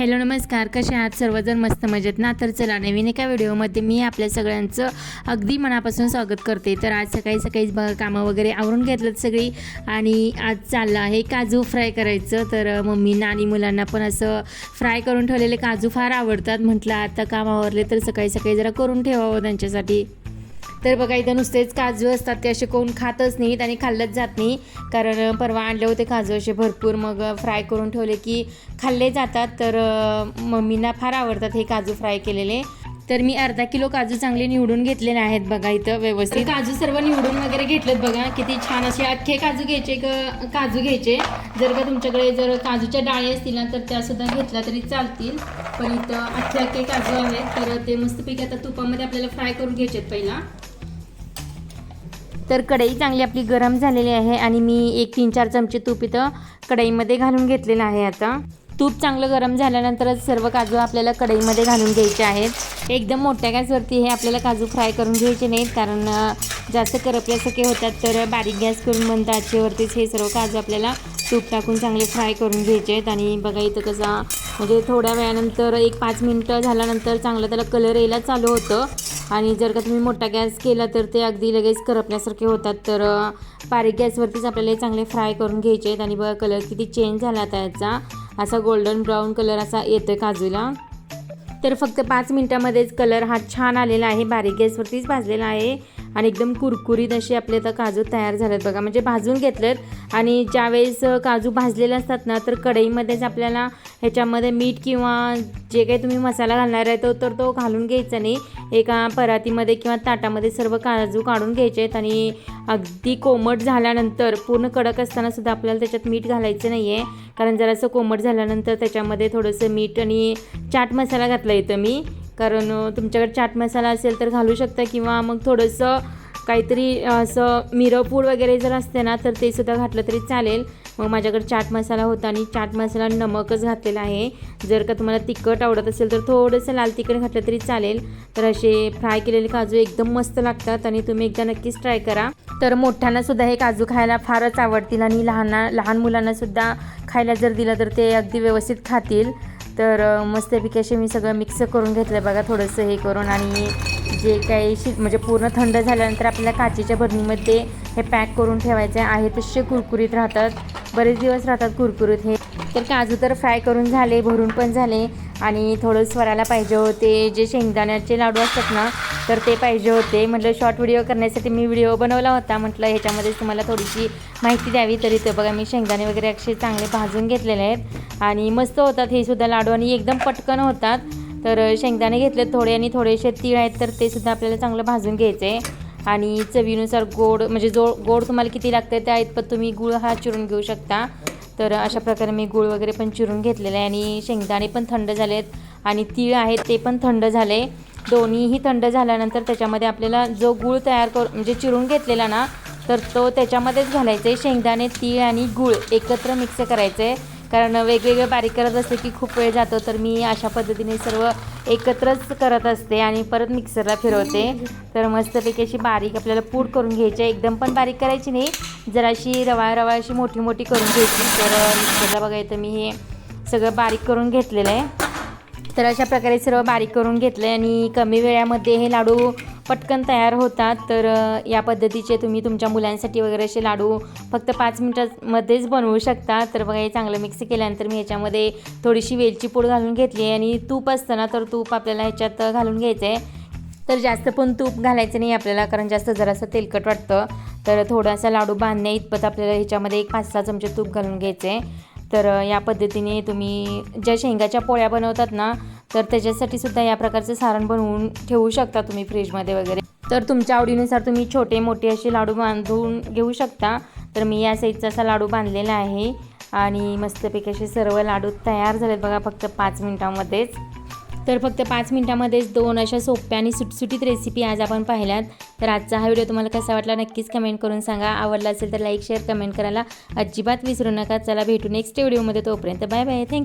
Hello नमस्कार. कसे आहात? सर्वजण मस्त मजेत ना? तर चला नवीन एका व्हिडिओमध्ये मी आपल्या सगळ्यांचं अगदी मनापासून स्वागत करते. तर आज सकाळी सकाळीच बघा कामं वगैरे आवरून घेतलं सगळी आणि आज चाललं आहे काजू फ्राय करायचं. तर अ, मम्मींना आणि मुलांना पण असं फ्राय करून ठेवलेले काजू फार आवडतात. म्हटलं आता काम आवरले तर सकाळी सकाळी जरा करून ठेवावं त्यांच्यासाठी. तर बघा इथं नुसतेच काजू असतात ते असे कोण खातच नाहीत आणि खाल्लंच जात नाही. कारण परवा आणले होते काजू असे भरपूर. मग फ्राय करून ठेवले की खाल्ले जातात. तर मम्मींना फार आवडतात हे काजू फ्राय केलेले. तर मी अर्धा किलो काजू चांगले निवडून घेतलेले आहेत बघा इथं व्यवस्थित. काजू सर्व निवडून वगैरे घेतलेत बघा. किती छान असे अख्खे काजू घ्यायचे क- काजू घ्यायचे. जर का तुमच्याकडे जर काजूच्या डाळी असतील ना तर त्या सुद्धा घेतल्या तरी चालतील. पण इथं अख्खे अख्खे काजू आहेत. तर ते मस्तपैकी आता तुपामध्ये आपल्याला फ्राय करून घ्यायचे पहिला. तर कढई चांगली आपली गरम झालेली आहे आणि मी एक तीन चार चमचे तूप इथं कढईमध्ये घालून घेतलेलं आहे आता. तूप चांगलं गरम झाल्यानंतरच सर्व काजू आपल्याला कढईमध्ये घालून घ्यायचे आहेत. एकदम मोठ्या गॅसवरती हे आपल्याला काजू फ्राय करून घ्यायचे नाहीत कारण जास्त करपल्यासारखे होतात तर बारीक गॅस करून मंद आचेवरतीच हे सर्व काजू आपल्याला तूप टाकून चांगले फ्राय करून घ्यायचे आहेत. आणि बघा इथं कसा म्हणजे थोड्या वेळानंतर एक पाच मिनटं झाल्यानंतर चांगलं त्याला कलर यायला चालू होतं. आणि जर का तुम्ही मोठा गॅस केला तर ते अगदी लगेच करपण्यासारखे होतात. तर बारीक गॅसवरतीच आपल्याला चांगले फ्राय करून घ्यायचे आहेत. आणि बघा कलर किती चेंज झाला आता याचा. असा गोल्डन ब्राऊन कलर असा येतोय काजूला. तर फक्त पाच मिनटामध्येच कलर हा छान आलेला आहे. बारीक गॅसवरतीच भाजलेला आहे. आणि एकदम कुरकुरीत असे आपले आता काजू तयार झालेत बघा. म्हणजे भाजून घेतलेत आणि ज्यावेळेस काजू भाजलेले असतात ना तर कढईमध्येच आपल्याला ह्याच्यामध्ये मीठ किंवा जे काही तुम्ही मसाला घालणार आहे तो तर तो घालून घ्यायचा नाही. एका परातीमध्ये किंवा ताटामध्ये सर्व काजू काढून घ्यायचे आहेत आणि अगदी कोमट झाल्यानंतर पूर्ण कडक असताना सुद्धा आपल्याला त्याच्यात मीठ घालायचं नाही आहे कारण जरासं कोमट झाल्यानंतर त्याच्यामध्ये थोडंसं मीठ आणि चाट मसाला घातला येतं मी. कारण तुमच्याकडे चाट मसाला असेल तर घालू शकता किंवा मग थोडंसं काहीतरी असं मिरपूड वगैरे जर असते ना तर ते सुद्धा घातलं तरी चालेल. मग माझ्याकडे चाट मसाला होता आणि चाट मसाला नमकच घातलेला आहे. जर का तुम्हाला तिखट आवडत असेल तर थोडंसं लाल तिखट घातलं तरी चालेल. तर असे फ्राय केलेले काजू एकदम मस्त लागतात आणि तुम्ही एकदा नक्कीच ट्राय करा. तर मोठ्यांना सुद्धा हे काजू खायला फारच आवडतील आणि लहान लहान मुलांना सुद्धा खायला जर दिलं तर ते अगदी व्यवस्थित खातील. तर मस्तपैकी असे मी सगळं मिक्स करून घेतलं बघा थोडंसं हे करून. आणि जे काही शि म्हणजे पूर्ण थंड झाल्यानंतर आपल्याला काचेच्या भरणीमध्ये हे पॅक करून ठेवायचे आहे. तसे कुरकुरीत राहतात. बरेच दिवस राहतात कुरकुरीत हे. तर काजू तर फ्राय करून झाले भरून पण झाले. आणि थोडं स्वराला पाहिजे होते. जे शेंगदाण्याचे लाडू असतात ना तर ते पाहिजे होते. म्हटलं शॉर्ट व्हिडिओ करण्यासाठी मी व्हिडिओ बनवला होता. म्हटलं ह्याच्यामध्ये तुम्हाला थोडीशी माहिती द्यावी. तरी तर बघा मी शेंगदाणे वगैरे अक्षर चांगले भाजून घेतलेले आहेत. आणि मस्त होतात. हे सुद्धा लाडू आणि एकदम पटकन होतात. तर शेंगदाणे घेतले थोडे आणि थोडेसे तीळ आहेत तर ते सुद्धा आपल्याला चांगलं भाजून घ्यायचे आणि चवीनुसार गोड म्हणजे जो गोड तुम्हाला किती लागतं त्या इतपत तुम्ही गुळ हा चिरून घेऊ शकता. तर अशा प्रकारे मी गूळ वगैरे पण चिरून घेतलेलं आहे. आणि शेंगदाणे पण थंड झालेत. आणि तीळ आहेत ते पण थंड झाले. दोन्हीही थंड झाल्यानंतर त्याच्यामध्ये आपल्याला जो गूळ तयार कर म्हणजे चिरून घेतलेला ना तर तो त्याच्यामध्येच घालायचा. आहे शेंगदाणे तीळ आणि गूळ एकत्र मिक्स करायचं. आहे कारण वेगवेगळे बारीक करत असते की खूप वेळ जातो तर मी अशा पद्धतीने सर्व एकत्रच करत असते आणि परत मिक्सरला फिरवते. तर मस्तपैकी अशी बारीक आपल्याला पूड करून घ्यायची. आहे एकदम पण बारीक करायची नाही. जराशी रवा रवा अशी मोठी मोठी करून घ्यायची. तर मिक्सरला बघायचं मी हे सगळं बारीक करून घेतलेलं आहे. तर अशा प्रकारे सर्व बारीक करून घेतलं आहे आणि कमी वेळामध्ये हे लाडू पटकन तयार होतात. तर या पद्धतीचे तुम्ही तुमच्या मुलांसाठी वगैरे असे लाडू फक्त पाच मिनटामध्येच बनवू शकता. तर बघा हे चांगलं मिक्स केल्यानंतर मी ह्याच्यामध्ये थोडीशी वेलची पूड घालून घेतली आहे आणि तूप असतं ना तर तूप आपल्याला ह्याच्यात घालून घ्यायचं आहे तर जास्त पण तूप घालायचं नाही आपल्याला कारण जास्त जरासं तेलकट वाटतं. तर थोडासा लाडू बांधण्या इतपत आपल्याला ह्याच्यामध्ये एक पाच सहा चमचे तूप घालून घ्यायचं आहे तर या पद्धतीने तुम्ही ज्या शेंगाच्या पोळ्या बनवतात ना तर त्याच्यासाठी सुद्धा या प्रकारचं सारण बनवून ठेवू शकता तुम्ही फ्रीजमध्ये वगैरे. तर तुमच्या आवडीनुसार तुम्ही छोटे मोठे असे लाडू बांधून घेऊ शकता. तर मी या साईजचा असा लाडू बांधलेला आहे. आणि मस्तपैकी असे सर्व लाडू तयार झालेत बघा फक्त पाच मिनटामध्येच. तर फक्त पाच मिनटामध्येच दोन अशा सोप्या आणि सुटसुटीत रेसिपी आज आपण पाहिल्यात. तर आजचा हा व्हिडिओ तुम्हाला कसा वाटला नक्कीच कमेंट करून सांगा. आवडला असेल तर लाईक शेअर कमेंट करायला अजिबात विसरू नका. चला भेटू नेक्स्ट व्हिडिओमध्ये तोपर्यंत. Bye bye thank you